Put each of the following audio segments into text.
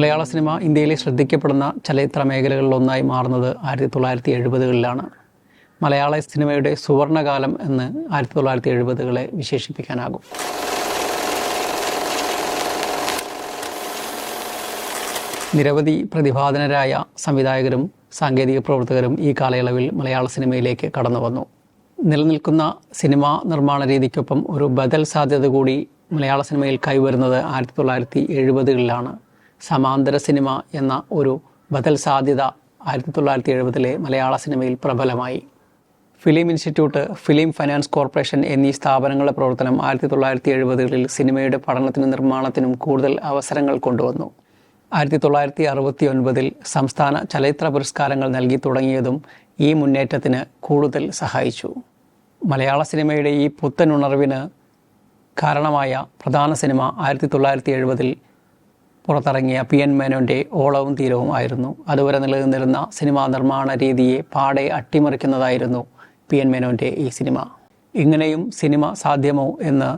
മലയാള cinema ഇന്ത്യയിലെ ശ്രദ്ധിക്കപ്പെടുന്ന ചലച്ചിത്ര മേഖലകളിലൊന്നായി മാറുന്നത് ആയിരത്തി തൊള്ളായിരത്തി എഴുപതുകളിലാണ് മലയാള സിനിമയുടെ സുവർണകാലം എന്ന് ആയിരത്തി തൊള്ളായിരത്തി എഴുപതുകളെ വിശേഷിപ്പിക്കാനാകും. നിരവധി പ്രതിഭാധനരായ സംവിധായകരും സാങ്കേതിക പ്രവർത്തകരും ഈ കാലയളവിൽ മലയാള സിനിമയിലേക്ക് കടന്നു വന്നു. നിലനിൽക്കുന്ന സിനിമാ നിർമ്മാണ രീതിക്കൊപ്പം ഒരു ബദൽ സാധ്യത കൂടി മലയാള സിനിമയിൽ കൈവരുന്നത് ആയിരത്തി തൊള്ളായിരത്തി എഴുപതുകളിലാണ് സമാന്തര സിനിമ എന്ന ഒരു ബദൽ സാധ്യത ആയിരത്തി തൊള്ളായിരത്തി എഴുപതിലെ മലയാള സിനിമയിൽ പ്രബലമായി. Film institute film finance corporation എന്നീ സ്ഥാപനങ്ങളുടെ പ്രവർത്തനം ആയിരത്തി തൊള്ളായിരത്തി എഴുപതുകളിൽ സിനിമയുടെ പഠനത്തിനും നിർമ്മാണത്തിനും കൂടുതൽ അവസരങ്ങൾ കൊണ്ടുവന്നു. ആയിരത്തി തൊള്ളായിരത്തി അറുപത്തി ഒൻപതിൽ സംസ്ഥാന ചലച്ചിത്ര പുരസ്കാരങ്ങൾ നൽകി തുടങ്ങിയതും ഈ മുന്നേറ്റത്തിന് കൂടുതൽ സഹായിച്ചു. മലയാള സിനിമയുടെ ഈ പുത്തൻ ഉണർവിന് കാരണമായ പ്രധാന സിനിമ ആയിരത്തി തൊള്ളായിരത്തി എഴുപതിൽ പുറത്തിറങ്ങിയ പി എൻ മേനോന്റെ ഓളവും തീരവും ആയിരുന്നു. അതുവരെ നിലനിന്നിരുന്ന സിനിമാ നിർമ്മാണ രീതിയെ പാടെ അട്ടിമറിക്കുന്നതായിരുന്നു പി എൻ മേനോന്റെ ഈ സിനിമ. ഇങ്ങനെയും സിനിമ സാധ്യമോ എന്ന്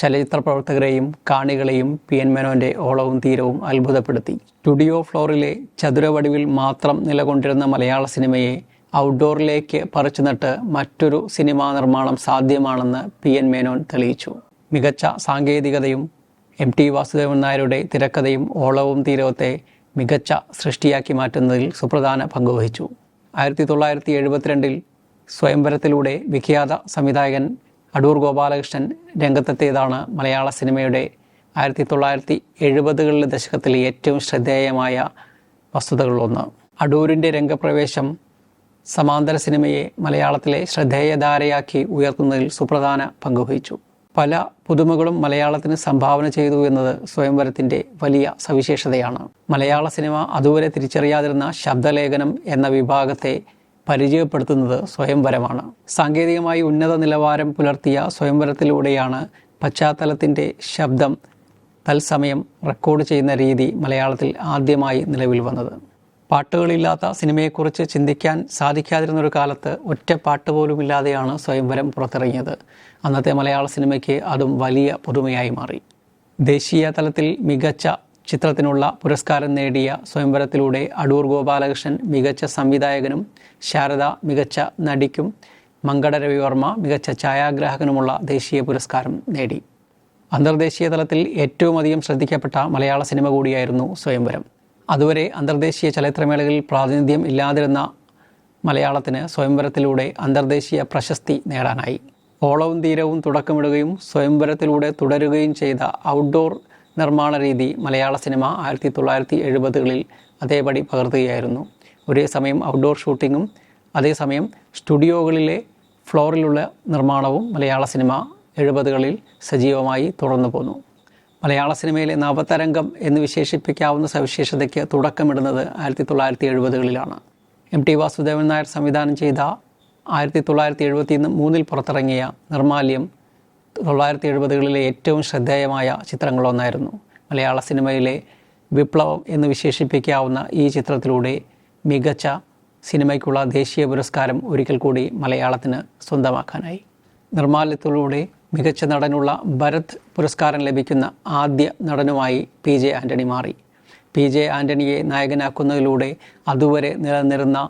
ചലച്ചിത്ര പ്രവർത്തകരെയും കാണികളെയും പി എൻ മേനോന്റെ ഓളവും തീരവും അത്ഭുതപ്പെടുത്തി. സ്റ്റുഡിയോ ഫ്ലോറിലെ ചതുരവടിവിൽ മാത്രം നിലകൊണ്ടിരുന്ന മലയാള സിനിമയെ ഔട്ട്ഡോറിലേക്ക് പറിച്ചു നട്ട് മറ്റൊരു സിനിമാ നിർമ്മാണം സാധ്യമാണെന്ന് പി എൻ മേനോൻ തെളിയിച്ചു. മികച്ച സാങ്കേതികതയും എം ടി വാസുദേവൻ നായരുടെ തിരക്കഥയും ഓളവും തീരവത്തെ മികച്ച സൃഷ്ടിയാക്കി മാറ്റുന്നതിൽ സുപ്രധാന പങ്കുവഹിച്ചു ആയിരത്തി തൊള്ളായിരത്തി എഴുപത്തിരണ്ടിൽ സ്വയംവരത്തിലൂടെ വിഖ്യാത സംവിധായകൻ അടൂർ ഗോപാലകൃഷ്ണൻ രംഗത്തെത്തിയതാണ് മലയാള സിനിമയുടെ ആയിരത്തി തൊള്ളായിരത്തി എഴുപതുകളിലെ ദശകത്തിൽ ഏറ്റവും ശ്രദ്ധേയമായ വസ്തുതകളിലൊന്ന്. അടൂരിന്റെ രംഗപ്രവേശം സമാന്തര സിനിമയെ മലയാളത്തിലെ ശ്രദ്ധേയധാരയാക്കി ഉയർത്തുന്നതിൽ സുപ്രധാന പങ്കുവഹിച്ചു പല പുതുമകളും മലയാളത്തിന് സംഭാവന ചെയ്തു എന്നത് സ്വയംവരത്തിന്റെ വലിയ സവിശേഷതയാണ്. മലയാള സിനിമ അതുവരെ തിരിച്ചറിയാതിരുന്ന ശബ്ദലേഖനം എന്ന വിഭാഗത്തെ പരിചയപ്പെടുത്തുന്നത് സ്വയംവരമാണ്. സാങ്കേതികമായി ഉന്നത നിലവാരം പുലർത്തിയ സ്വയംവരത്തിലൂടെയാണ് പശ്ചാത്തലത്തിന്റെ ശബ്ദം തത്സമയം റെക്കോർഡ് ചെയ്യുന്ന രീതി മലയാളത്തിൽ ആദ്യമായി നിലവിൽ വന്നത്. പാട്ടുകളില്ലാത്ത സിനിമയെക്കുറിച്ച് ചിന്തിക്കാൻ സാധിക്കാതിരുന്നൊരു കാലത്ത് ഒറ്റ പാട്ട് പോലും ഇല്ലാതെയാണ് സ്വയംവരം പുറത്തിറങ്ങിയത്. അന്നത്തെ മലയാള സിനിമയ്ക്ക് അതും വലിയ പുതുമയായി മാറി. ദേശീയ തലത്തിൽ മികച്ച ചിത്രത്തിനുള്ള പുരസ്കാരം നേടിയ സ്വയംവരത്തിലൂടെ അടൂർ ഗോപാലകൃഷ്ണൻ മികച്ച സംവിധായകനും ശാരദ മികച്ച നടിക്കും മങ്കട രവിവർമ്മ മികച്ച ഛായാഗ്രാഹകനുമുള്ള ദേശീയ പുരസ്കാരം നേടി. അന്തർദേശീയ തലത്തിൽ ഏറ്റവും അധികം ശ്രദ്ധിക്കപ്പെട്ട മലയാള സിനിമ കൂടിയായിരുന്നു സ്വയംവരം. അതുവരെ അന്തർദേശീയ ചലച്ചിത്രമേളകളിൽ പ്രാതിനിധ്യം ഇല്ലാതിരുന്ന മലയാളത്തിന് സ്വയംവരത്തിലൂടെ അന്തർദേശീയ പ്രശസ്തി നേടാനായി. ഓളവും തീരവും തുടക്കമിടുകയും സ്വയംവരത്തിലൂടെ തുടരുകയും ചെയ്ത ഔട്ട്ഡോർ നിർമ്മാണ രീതി മലയാള സിനിമ ആയിരത്തി തൊള്ളായിരത്തി എഴുപതുകളിൽ അതേപടി പകർത്തുകയായിരുന്നു. ഒരേ സമയം ഔട്ട്ഡോർ ഷൂട്ടിങ്ങും അതേസമയം സ്റ്റുഡിയോകളിലെ ഫ്ലോറിലുള്ള നിർമ്മാണവും മലയാള സിനിമ എഴുപതുകളിൽ സജീവമായി തുടർന്നു പോന്നു മലയാള സിനിമയിലെ നവതരംഗം എന്ന് വിശേഷിപ്പിക്കാവുന്ന സവിശേഷതയ്ക്ക് തുടക്കമിടുന്നത് ആയിരത്തി തൊള്ളായിരത്തി എഴുപതുകളിലാണ് എം ടി വാസുദേവൻ നായർ സംവിധാനം ചെയ്ത ആയിരത്തി തൊള്ളായിരത്തി എഴുപത്തി മൂന്നിൽ പുറത്തിറങ്ങിയ നിർമാല്യം തൊള്ളായിരത്തി എഴുപതുകളിലെ ഏറ്റവും ശ്രദ്ധേയമായ ചിത്രങ്ങളൊന്നായിരുന്നു. മലയാള സിനിമയിലെ വിപ്ലവം എന്ന് വിശേഷിപ്പിക്കാവുന്ന ഈ ചിത്രത്തിലൂടെ മികച്ച സിനിമയ്ക്കുള്ള ദേശീയ പുരസ്കാരം ഒരിക്കൽ കൂടി മലയാളത്തിന് സ്വന്തമാക്കാനായി. നിർമ്മാല്യത്തിലൂടെ മികച്ച നടനുള്ള ഭരത് പുരസ്കാരം ലഭിക്കുന്ന ആദ്യ നടനുമായി പി ജെ ആന്റണി മാറി. പി ജെ ആന്റണിയെ നായകനാക്കുന്നതിലൂടെ അതുവരെ നിലനിന്ന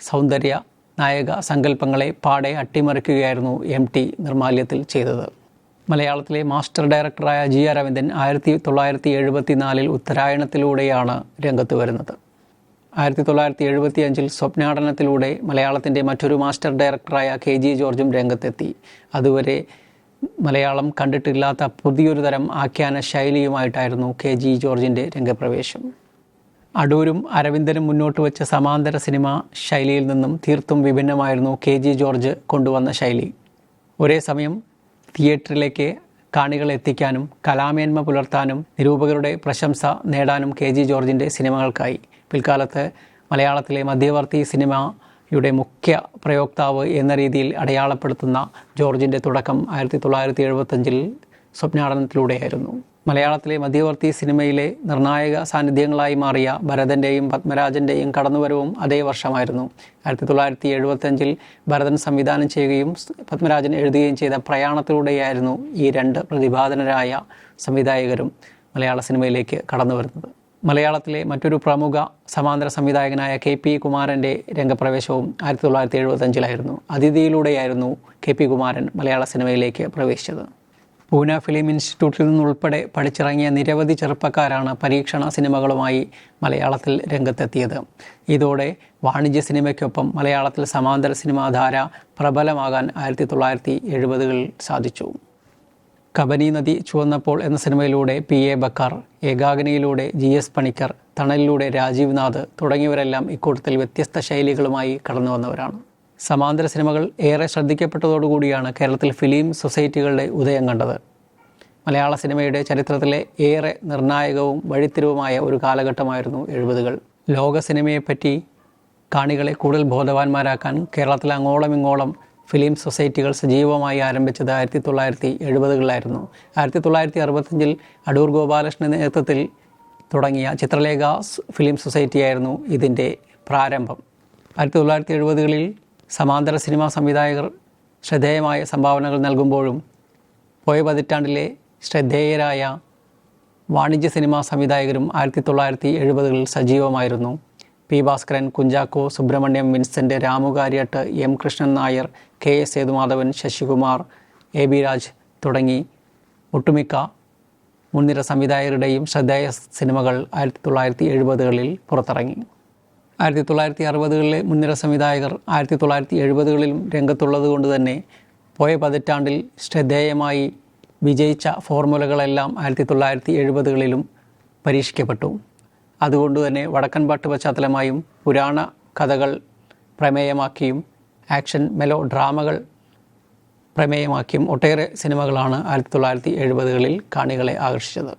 സൗന്ദര്യ നായക സങ്കല്പങ്ങളെ പാടെ അട്ടിമറിക്കുകയായിരുന്നു എം ടി നിർമാല്യത്തിൽ ചെയ്തത്. മലയാളത്തിലെ മാസ്റ്റർ ഡയറക്ടറായ ജി ആർ രവീന്ദ്രൻ ആയിരത്തി തൊള്ളായിരത്തി എഴുപത്തി നാലിൽ ഉത്തരായണത്തിലൂടെയാണ് രംഗത്ത് വരുന്നത്. ആയിരത്തി തൊള്ളായിരത്തി എഴുപത്തി അഞ്ചിൽ സ്വപ്നാടനത്തിലൂടെ മലയാളത്തിന്റെ മറ്റൊരു മാസ്റ്റർ ഡയറക്ടറായ കെ ജി ജോർജും രംഗത്തെത്തി. അതുവരെ മലയാളം കണ്ടിട്ടില്ലാത്ത പുതിയൊരു തരം ആഖ്യാന ശൈലിയുമായിട്ടായിരുന്നു കെ ജി ജോർജിന്റെ രംഗപ്രവേശം. അടൂരും അരവിന്ദനും മുന്നോട്ട് വെച്ച സമാന്തര സിനിമ ശൈലിയിൽ നിന്നും തീർത്തും വിഭിന്നമായിരുന്നു കെ ജി ജോർജ് കൊണ്ടുവന്ന ശൈലി. ഒരേ സമയം തിയേറ്ററിലേക്ക് കാണികളെ എത്തിക്കാനും കലാമേന്മ പുലർത്താനും നിരൂപകരുടെ പ്രശംസ നേടാനും കെ ജി ജോർജിന്റെ സിനിമകൾക്കായി. പിൽക്കാലത്ത് മലയാളത്തിലെ മധ്യവർത്തി സിനിമയുടെ മുഖ്യ പ്രയോക്താവ് എന്ന രീതിയിൽ അടയാളപ്പെടുത്തുന്ന ജോർജിന്റെ തുടക്കം ആയിരത്തി തൊള്ളായിരത്തി എഴുപത്തഞ്ചിൽ സ്വപ്നാടനത്തിലൂടെയായിരുന്നു. മലയാളത്തിലെ മധ്യവർത്തി സിനിമയിലെ നിർണായക സാന്നിധ്യങ്ങളായി മാറിയ ഭരതന്റെയും പത്മരാജന്റെയും കടന്നുവരവും അതേ വർഷമായിരുന്നു. ആയിരത്തി തൊള്ളായിരത്തി എഴുപത്തഞ്ചിൽ ഭരതൻ സംവിധാനം ചെയ്യുകയും പത്മരാജൻ എഴുതുകയും ചെയ്ത പ്രയാണത്തിലൂടെയായിരുന്നു ഈ രണ്ട് പ്രതിപാദനരായ സംവിധായകരും മലയാള സിനിമയിലേക്ക് കടന്നു വരുന്നത് മലയാളത്തിലെ മറ്റൊരു പ്രമുഖ സമാന്തര സംവിധായകനായ കെ പി കുമാരന്റെ രംഗപ്രവേശവും ആയിരത്തി തൊള്ളായിരത്തി എഴുപത്തഞ്ചിലായിരുന്നു അതിഥിയിലൂടെയായിരുന്നു കെ പി കുമാരൻ മലയാള സിനിമയിലേക്ക് പ്രവേശിച്ചത്. പൂന ഫിലിം ഇൻസ്റ്റിറ്റ്യൂട്ടിൽ നിന്നുൾപ്പെടെ പഠിച്ചിറങ്ങിയ നിരവധി ചെറുപ്പക്കാരാണ് പരീക്ഷണ സിനിമകളുമായി മലയാളത്തിൽ രംഗത്തെത്തിയത്. ഇതോടെ വാണിജ്യ സിനിമയ്ക്കൊപ്പം മലയാളത്തിൽ സമാന്തര സിനിമാധാര പ്രബലമാകാൻ ആയിരത്തി തൊള്ളായിരത്തി എഴുപതുകളിൽ സാധിച്ചു. കബനി നദി ചുവന്നപ്പോൾ എന്ന സിനിമയിലൂടെ പി എ ബക്കർ ഏകാഗ്നിയിലൂടെ ജി എസ് പണിക്കർ തണലിലൂടെ രാജീവ് നാഥ് തുടങ്ങിയവരെല്ലാം ഇക്കൂട്ടത്തിൽ വ്യത്യസ്ത ശൈലികളുമായി കടന്നു വന്നവരാണ്. സമാന്തര സിനിമകൾ ഏറെ ശ്രദ്ധിക്കപ്പെട്ടതോടുകൂടിയാണ് കേരളത്തിൽ ഫിലിം സൊസൈറ്റികളുടെ ഉദയം കണ്ടത്. മലയാള സിനിമയുടെ ചരിത്രത്തിലെ ഏറെ നിർണായകവും വഴിത്തിരിവുമായ ഒരു കാലഘട്ടമായിരുന്നു എഴുപതുകൾ. ലോക സിനിമയെപ്പറ്റി കാണികളെ കൂടുതൽ ബോധവാന്മാരാക്കാൻ കേരളത്തിൽ അങ്ങോളം ഇങ്ങോളം ഫിലിം സൊസൈറ്റികൾ സജീവമായി ആരംഭിച്ചത് ആയിരത്തി തൊള്ളായിരത്തി എഴുപതുകളിലായിരുന്നു. ആയിരത്തി തൊള്ളായിരത്തി അറുപത്തഞ്ചിൽ അടൂർ ഗോപാലകൃഷ്ണന്റെ നേതൃത്വത്തിൽ തുടങ്ങിയ ചിത്രലേഖ ഫിലിം ഫിലിം സൊസൈറ്റിയായിരുന്നു ഇതിന്റെ പ്രാരംഭം. ആയിരത്തി തൊള്ളായിരത്തി എഴുപതുകളിൽ സമാന്തര സിനിമാ സംവിധായകർ ശ്രദ്ധേയമായ സംഭാവനകൾ നൽകുമ്പോഴും പോയ പതിറ്റാണ്ടിലെ ശ്രദ്ധേയരായ വാണിജ്യ സിനിമാ സംവിധായകരും ആയിരത്തി തൊള്ളായിരത്തി എഴുപതുകളിൽ സജീവമായിരുന്നു. P Bhaskaran Kunchacko Subrahmanyam Vincent Ramu Kariat M Krishnan Nair K S Sethumadhavan Sasikumar A B Raj തുടങ്ങി. ഒട്ടുമിക്ക മുൻനിര സംവിധായകരുടെയും ശ്രദ്ധേയ സിനിമകൾ ആയിരത്തി തൊള്ളായിരത്തി എഴുപതുകളിൽ പുറത്തിറങ്ങി. ആയിരത്തി തൊള്ളായിരത്തി അറുപതുകളിലെ മുൻനിര സംവിധായകർ ആയിരത്തി തൊള്ളായിരത്തി എഴുപതുകളിലും രംഗത്തുള്ളത് കൊണ്ട് തന്നെ പോയ പതിറ്റാണ്ടിൽ ശ്രദ്ധേയമായി വിജയിച്ച ഫോർമുലകളെല്ലാം ആയിരത്തി തൊള്ളായിരത്തി എഴുപതുകളിലും പരീക്ഷിക്കപ്പെട്ടു. അതുകൊണ്ട് തന്നെ വടക്കൻ പാട്ട് പശ്ചാത്തലമായും പുരാണ കഥകൾ പ്രമേയമാക്കിയും ആക്ഷൻ മെലോ ഡ്രാമകൾ പ്രമേയമാക്കിയും ഒട്ടേറെ സിനിമകളാണ് ആയിരത്തി തൊള്ളായിരത്തി എഴുപതുകളിൽ കാണികളെ ആകർഷിച്ചത്.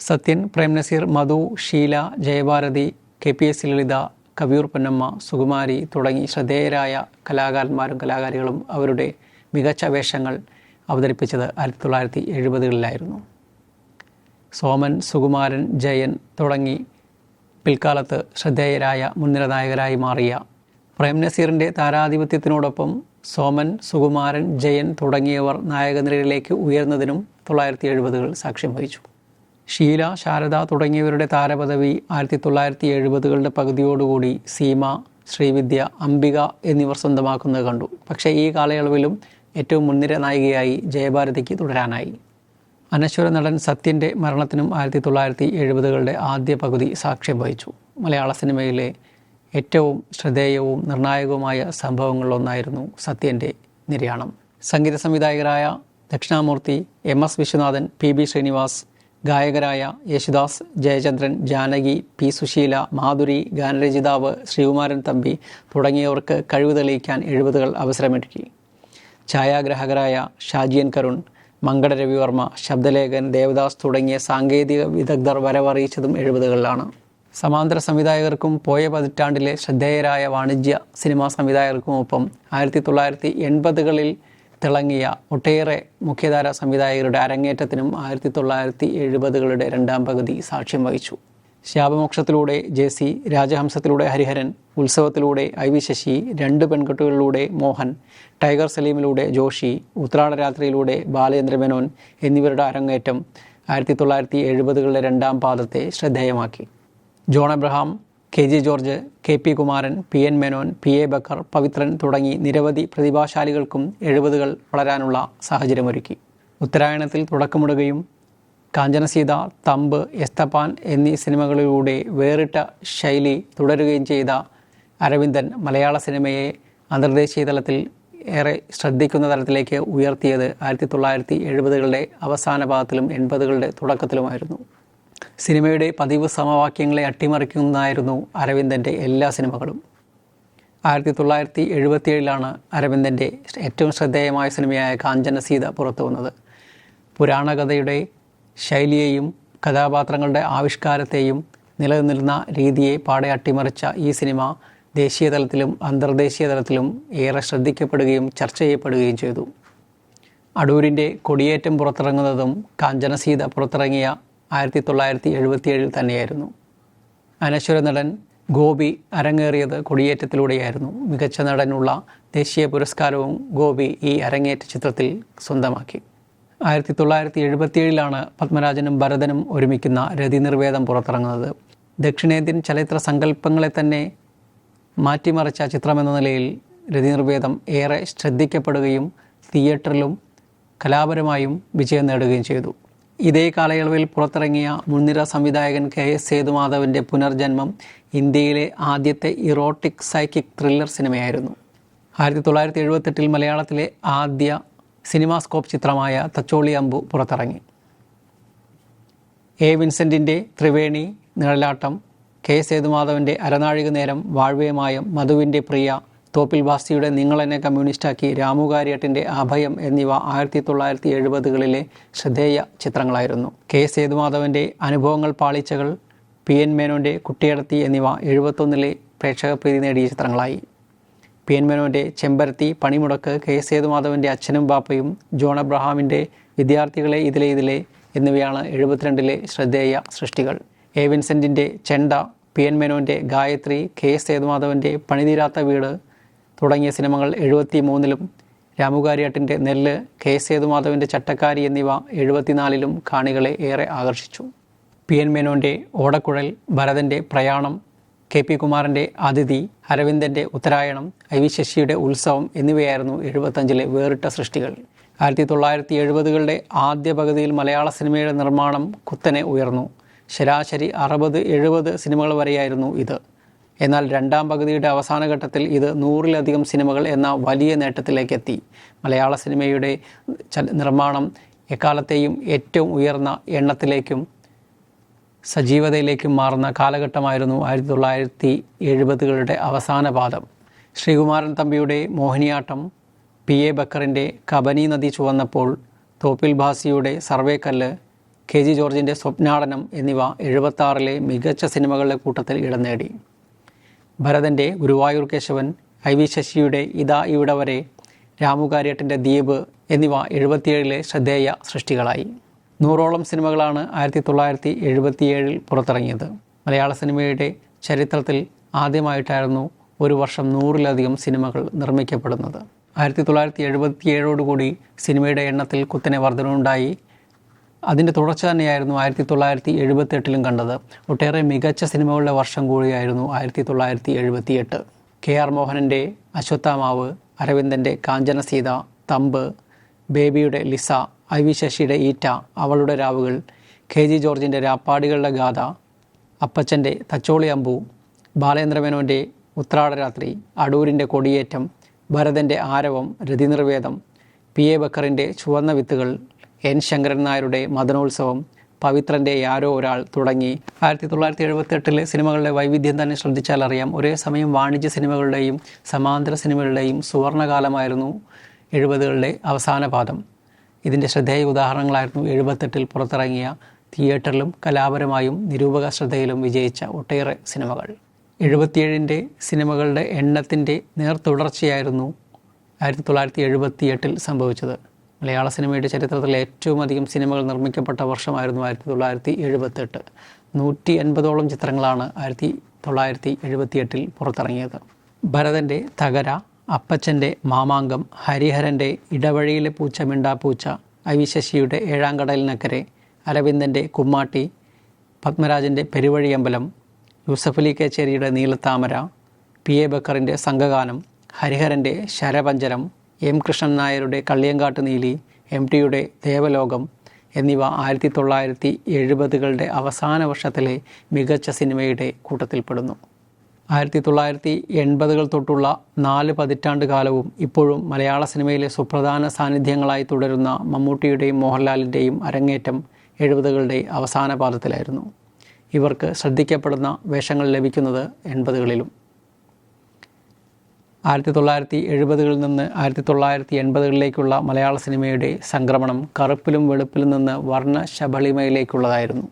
Sathyan Prem Nazir Madhu Sheela Jayabharathi K P S Lalitha Kaviyoor Ponnamma Sukumari തുടങ്ങി ശ്രദ്ധേയരായ കലാകാരന്മാരും കലാകാരികളും അവരുടെ മികച്ച വേഷങ്ങൾ അവതരിപ്പിച്ചത് ആയിരത്തി തൊള്ളായിരത്തി എഴുപതുകളിലായിരുന്നു. സോമൻ സുകുമാരൻ ജയൻ തുടങ്ങി പിൽക്കാലത്ത് ശ്രദ്ധേയരായ മുൻനിര നായകരായി മാറിയ പ്രേം നസീറിന്റെ താരാധിപത്യത്തിനോടൊപ്പം സോമൻ സുകുമാരൻ ജയൻ തുടങ്ങിയവർ നായകനിരയിലേക്ക് ഉയർന്നതിനും തൊള്ളായിരത്തി എഴുപതുകൾ സാക്ഷ്യം വഹിച്ചു. ഷീല ശാരദ തുടങ്ങിയവരുടെ താരപദവി ആയിരത്തി തൊള്ളായിരത്തി എഴുപതുകളുടെ പകുതിയോടുകൂടി സീമ ശ്രീവിദ്യ അംബിക എന്നിവർ സ്വന്തമാക്കുന്നത് കണ്ടു. പക്ഷേ ഈ കാലയളവിലും ഏറ്റവും മുൻനിര നായികയായി ജയഭാരതിക്ക് തുടരാനായി. അനശ്വര നടൻ സത്യന്റെ മരണത്തിനും ആയിരത്തി തൊള്ളായിരത്തി എഴുപതുകളുടെ ആദ്യ പകുതി സാക്ഷ്യം വഹിച്ചു. മലയാള സിനിമയിലെ ഏറ്റവും ശ്രദ്ധേയവും നിർണായകവുമായ സംഭവങ്ങളിലൊന്നായിരുന്നു സത്യന്റെ നിര്യാണം. സംഗീത സംവിധായകരായ Dakshinamoorthy M S Viswanathan P B Sreenivas ഗായകരായ Yesudas Jayachandran Janaki P Susheela Madhuri ഗാനരചിതാവ് ശ്രീകുമാരൻ തമ്പി തുടങ്ങിയവർക്ക് കഴിവ് തെളിയിക്കാൻ എഴുപതുകൾ അവസരമൊരുക്കി. ഛായാഗ്രാഹകരായ ഷാജിയൻ കരുൺ മങ്കട രവിവർമ്മ ശബ്ദലേഖൻ ദേവദാസ് തുടങ്ങിയ സാങ്കേതിക വിദഗ്ധർ വരവറിയിച്ചതും എഴുപതുകളിലാണ്. സമാന്തര സംവിധായകർക്കും പോയ പതിറ്റാണ്ടിലെ ശ്രദ്ധേയരായ വാണിജ്യ സിനിമാ സംവിധായകർക്കുമൊപ്പം ആയിരത്തി തൊള്ളായിരത്തി എൺപതുകളിൽ തിളങ്ങിയ ഒട്ടേറെ മുഖ്യധാര സംവിധായകരുടെ അരങ്ങേറ്റത്തിനും ആയിരത്തി തൊള്ളായിരത്തി എഴുപതുകളുടെ രണ്ടാം പകുതി സാക്ഷ്യം വഹിച്ചു. ശാപമോക്ഷത്തിലൂടെ ജെ സി രാജഹംസത്തിലൂടെ ഹരിഹരൻ ഉത്സവത്തിലൂടെ ഐ വി ശശി രണ്ട് പെൺകുട്ടികളിലൂടെ മോഹൻ ടൈഗർ സലീമിലൂടെ ജോഷി ഉത്രാടരാത്രിയിലൂടെ ബാലേന്ദ്ര മേനോൻ എന്നിവരുടെ അരങ്ങേറ്റം ആയിരത്തി തൊള്ളായിരത്തി എഴുപതുകളുടെ രണ്ടാം പാദത്തെ ശ്രദ്ധേയമാക്കി. John Abraham K J George K P Kumaran P N Menon P A Backer Pavithran തുടങ്ങി നിരവധി പ്രതിഭാശാലികൾക്കും എഴുപതുകൾ വളരാനുള്ള സാഹചര്യമൊരുക്കി. ഉത്തരായണത്തിൽ തുടക്കമിടുകയും കാഞ്ചനസീത തമ്പ് എസ്തപ്പാൻ എന്നീ സിനിമകളിലൂടെ വേറിട്ട ശൈലി തുടരുകയും ചെയ്ത അരവിന്ദൻ മലയാള സിനിമയെ അന്തർദേശീയ തലത്തിൽ ഏറെ ശ്രദ്ധിക്കുന്ന തലത്തിലേക്ക് ഉയർത്തിയത് ആയിരത്തി തൊള്ളായിരത്തി എഴുപതുകളുടെ അവസാന ഭാഗത്തിലും എൺപതുകളുടെ തുടക്കത്തിലുമായിരുന്നു. സിനിമയുടെ പതിവ് സമവാക്യങ്ങളെ അട്ടിമറിക്കുന്നതായിരുന്നു അരവിന്ദന്റെ എല്ലാ സിനിമകളും. ആയിരത്തി തൊള്ളായിരത്തി എഴുപത്തിയേഴിലാണ് അരവിന്ദന്റെ ഏറ്റവും ശ്രദ്ധേയമായ സിനിമയായ കാഞ്ചനസീത പുറത്തു വന്നത് പുരാണകഥയുടെ ശൈലിയെയും കഥാപാത്രങ്ങളുടെ ആവിഷ്കാരത്തെയും നിലനിന്നിരുന്ന രീതിയെ പാടെ അട്ടിമറിച്ച ഈ സിനിമ ദേശീയ തലത്തിലും അന്തർദേശീയ തലത്തിലും ഏറെ ശ്രദ്ധിക്കപ്പെടുകയും ചർച്ച ചെയ്യപ്പെടുകയും ചെയ്തു. അടൂരിന്റെ കൊടിയേറ്റം പുറത്തിറങ്ങുന്നതും കാഞ്ചനസീത പുറത്തിറങ്ങിയ ആയിരത്തി തൊള്ളായിരത്തി എഴുപത്തിയേഴിൽ തന്നെയായിരുന്നു. അനശ്വര നടൻ ഗോപി അരങ്ങേറിയത് കൊടിയേറ്റത്തിലൂടെയായിരുന്നു. മികച്ച നടനുള്ള ദേശീയ പുരസ്കാരവും ഗോപി ഈ അരങ്ങേറ്റ ചിത്രത്തിൽ സ്വന്തമാക്കി. ആയിരത്തി തൊള്ളായിരത്തി എഴുപത്തിയേഴിലാണ് പത്മരാജനും ഭരതനും ഒരുമിക്കുന്ന രതിനിർവേദം പുറത്തിറങ്ങുന്നത്. ദക്ഷിണേന്ത്യൻ ചലച്ചിത്ര സങ്കല്പങ്ങളെ തന്നെ മാറ്റിമറിച്ച ചിത്രമെന്ന നിലയിൽ രതിനിർവേദം ഏറെ ശ്രദ്ധിക്കപ്പെടുകയും തിയേറ്ററിലും കലാപരമായും വിജയം നേടുകയും ചെയ്തു. ഇതേ കാലയളവിൽ പുറത്തിറങ്ങിയ മുൻനിര സംവിധായകൻ കെ എസ് സേതുമാധവന്റെ പുനർജന്മം ഇന്ത്യയിലെ ആദ്യത്തെ ഇറോട്ടിക് സൈക്കിക് ത്രില്ലർ സിനിമയായിരുന്നു. ആയിരത്തി തൊള്ളായിരത്തി എഴുപത്തെട്ടിൽ മലയാളത്തിലെ ആദ്യ സിനിമാസ്കോപ്പ് ചിത്രമായ തച്ചോളി അമ്പു പുറത്തിറങ്ങി. എ. വിൻസെന്റിന്റെ ത്രിവേണി നിഴലാട്ടം കെ. സേതുമാധവന്റെ അരനാഴിക നേരം വാഴ്വേമായം മധുവിന്റെ പ്രിയ തോപ്പിൽ ബാസ്തിയുടെ നിങ്ങളെന്നെ കമ്മ്യൂണിസ്റ്റാക്കി രാമുകാരിയട്ടിന്റെ അഭയം എന്നിവ ആയിരത്തി തൊള്ളായിരത്തി എഴുപതുകളിലെ ശ്രദ്ധേയ ചിത്രങ്ങളായിരുന്നു. കെ. സേതുമാധവന്റെ അനുഭവങ്ങൾ പാളിച്ചകൾ പി. എൻ. മേനോന്റെ കുട്ടിയടത്തി എന്നിവ എഴുപത്തൊന്നിലെ പ്രേക്ഷകപ്രീതി നേടിയ ചിത്രങ്ങളായി. പി എൻ മേനോന്റെ ചെമ്പരത്തി പണിമുടക്ക് കെ സേതുമാധവന്റെ അച്ഛനും ബാപ്പയും ജോൺ അബ്രഹാമിന്റെ വിദ്യാർത്ഥികളെ ഇതിലെ ഇതിലെ എന്നിവയാണ് എഴുപത്തിരണ്ടിലെ ശ്രദ്ധേയ സൃഷ്ടികൾ. എ. വിൻസെന്റിന്റെ ചെണ്ട പി എൻ മേനോന്റെ ഗായത്രി കെ സേതുമാധവന്റെ പണിതീരാത്ത വീട് തുടങ്ങിയ സിനിമകൾ എഴുപത്തി മൂന്നിലും രാമുകാരിയാട്ടിന്റെ നെല്ല് കെ സേതുമാധവന്റെ ചട്ടക്കാരി എന്നിവ എഴുപത്തിനാലിലും കാണികളെ ഏറെ ആകർഷിച്ചു. പി എൻ മേനോന്റെ ഓടക്കുഴൽ ഭരതന്റെ പ്രയാണം കെ പി കുമാറിന്റെ അതിഥി അരവിന്ദന്റെ ഉത്തരായണം ഐ വി ശശിയുടെ ഉത്സവം എന്നിവയായിരുന്നു എഴുപത്തഞ്ചിലെ വേറിട്ട സൃഷ്ടികൾ. ആയിരത്തി തൊള്ളായിരത്തി എഴുപതുകളുടെ ആദ്യ പകുതിയിൽ മലയാള സിനിമയുടെ നിർമ്മാണം കുത്തനെ ഉയർന്നു. ശരാശരി അറുപത് എഴുപത് സിനിമകൾ വരെയായിരുന്നു ഇത്. എന്നാൽ രണ്ടാം പകുതിയുടെ അവസാന ഘട്ടത്തിൽ ഇത് നൂറിലധികം സിനിമകൾ എന്ന വലിയ നേട്ടത്തിലേക്ക് എത്തി. മലയാള സിനിമയുടെ നിർമ്മാണം എക്കാലത്തെയും ഏറ്റവും ഉയർന്ന എണ്ണത്തിലേക്കും സജീവതയിലേക്കും മാറുന്ന കാലഘട്ടമായിരുന്നു ആയിരത്തി തൊള്ളായിരത്തി എഴുപതുകളുടെ അവസാന പാദം. ശ്രീകുമാരൻ തമ്പിയുടെ മോഹിനിയാട്ടം പി. എ. ബക്കറിന്റെ കബനി നദി ചുവന്നപ്പോൾ തോപ്പിൽ ഭാസിയുടെ സർവേക്കല്ല് കെ. ജി. ജോർജിന്റെ സ്വപ്നാടനം എന്നിവ എഴുപത്താറിലെ മികച്ച സിനിമകളുടെ കൂട്ടത്തിൽ ഇടം നേടി. ഭരതന്റെ ഗുരുവായൂർ കേശവൻ ഐ. വി. ശശിയുടെ ഇതാ ഇവിടെ വരെ രാമുകാര്യേട്ടന്റെ ദ്വീപ് എന്നിവ എഴുപത്തിയേഴിലെ ശ്രദ്ധേയ സൃഷ്ടികളായി. നൂറോളം സിനിമകളാണ് ആയിരത്തി തൊള്ളായിരത്തി എഴുപത്തിയേഴിൽ പുറത്തിറങ്ങിയത്. മലയാള സിനിമയുടെ ചരിത്രത്തിൽ ആദ്യമായിട്ടായിരുന്നു ഒരു വർഷം നൂറിലധികം സിനിമകൾ നിർമ്മിക്കപ്പെടുന്നത്. ആയിരത്തി തൊള്ളായിരത്തി എഴുപത്തിയേഴോടുകൂടി സിനിമയുടെ എണ്ണത്തിൽ കുത്തനെ വർധനവുണ്ടായി. അതിന്റെ തുടർച്ച തന്നെയായിരുന്നു ആയിരത്തി തൊള്ളായിരത്തി എഴുപത്തെട്ടിലും കണ്ടത്. ഒട്ടേറെ മികച്ച സിനിമകളുടെ വർഷം കൂടിയായിരുന്നു ആയിരത്തി തൊള്ളായിരത്തി എഴുപത്തിയെട്ട്. കെ ആർ മോഹനന്റെ അശ്വത്ഥാമാവ് അരവിന്ദന്റെ കാഞ്ചനസീത തമ്പ് ബേബിയുടെ ലിസ ഐ വി ശശിയുടെ ഈറ്റ അവളുടെ രാവുകൾ കെ ജി ജോർജിന്റെ രാപ്പാടികളുടെ ഗാഥ അപ്പച്ചന്റെ തച്ചോളി അമ്പു ബാലേന്ദ്രമേനോന്റെ ഉത്രാടരാത്രി അടൂരിന്റെ കൊടിയേറ്റം ഭരതന്റെ ആരവം രതിനിർവേദം പി എ ബക്കറിന്റെ ചുവന്ന വിത്തുകൾ എൻ ശങ്കരൻ നായരുടെ മദനോത്സവം പവിത്രന്റെ ആരോ ഒരാൾ തുടങ്ങി. ആയിരത്തി തൊള്ളായിരത്തി എഴുപത്തെട്ടിലെ സിനിമകളുടെ വൈവിധ്യം തന്നെ ശ്രദ്ധിച്ചാൽ അറിയാം. ഒരേ സമയം വാണിജ്യ സിനിമകളുടെയും സമാന്തര സിനിമകളുടെയും സുവർണകാലമായിരുന്നു എഴുപതുകളുടെ അവസാന പാദം. ഇതിന്റെ ശ്രദ്ധേയ ഉദാഹരണങ്ങളായിരുന്നു എഴുപത്തെട്ടിൽ പുറത്തിറങ്ങിയ തിയേറ്ററിലും കലാപരമായും നിരൂപക ശ്രദ്ധയിലും വിജയിച്ച ഒട്ടേറെ സിനിമകൾ. എഴുപത്തിയേഴിന്റെ സിനിമകളുടെ എണ്ണത്തിന്റെ നേർത്തുടർച്ചയായിരുന്നു ആയിരത്തി തൊള്ളായിരത്തി എഴുപത്തി എട്ടിൽ സംഭവിച്ചത്. മലയാള സിനിമയുടെ ചരിത്രത്തിൽ ഏറ്റവും അധികം സിനിമകൾ നിർമ്മിക്കപ്പെട്ട വർഷമായിരുന്നു ആയിരത്തി തൊള്ളായിരത്തി എഴുപത്തെട്ട് നൂറ്റി എൺപതോളം ചിത്രങ്ങളാണ് ആയിരത്തി തൊള്ളായിരത്തി എഴുപത്തിയെട്ടിൽ പുറത്തിറങ്ങിയത്. ഭരതന്റെ തകര അപ്പച്ചന്റെ മാമാങ്കം ഹരിഹരന്റെ ഇടവഴിയിലെ പൂച്ച മിണ്ടാപ്പൂച്ച അവിശശിയുടെ ഏഴാം കടലിനക്കരെ അരവിന്ദന്റെ കുമ്മാട്ടി പത്മരാജന്റെ പെരുവഴിയമ്പലം യൂസഫ് അലി കേച്ചേരിയുടെ നീലത്താമര പി എ ബക്കറിന്റെ സംഘഗാനം ഹരിഹരന്റെ ശരപഞ്ചരം എം കൃഷ്ണൻ നായരുടെ കള്ളിയങ്കാട്ട് നീലി എം ടിയുടെ ദേവലോകം എന്നിവ ആയിരത്തി തൊള്ളായിരത്തി എഴുപതുകളുടെ അവസാന വർഷത്തിലെ മികച്ച സിനിമയുടെ കൂട്ടത്തിൽപ്പെടുന്നു. ആയിരത്തി തൊള്ളായിരത്തി എൺപതുകൾ തൊട്ടുള്ള നാല് പതിറ്റാണ്ട് കാലവും ഇപ്പോഴും മലയാള സിനിമയിലെ സുപ്രധാന സാന്നിധ്യങ്ങളായി തുടരുന്ന മമ്മൂട്ടിയുടെയും മോഹൻലാലിന്റെയും അരങ്ങേറ്റം എഴുപതുകളുടെ അവസാന പാദത്തിലായിരുന്നു. ഇവർക്ക് ശ്രദ്ധിക്കപ്പെടുന്ന വേഷങ്ങൾ ലഭിക്കുന്നത് എൺപതുകളിലും. ആയിരത്തി തൊള്ളായിരത്തി എഴുപതുകളിൽ നിന്ന് ആയിരത്തി തൊള്ളായിരത്തി എൺപതുകളിലേക്കുള്ള മലയാള സിനിമയുടെ സംക്രമണം കറുപ്പിലും വെളുപ്പിലും നിന്ന് വർണ ശബളിമയിലേക്കുള്ളതായിരുന്നു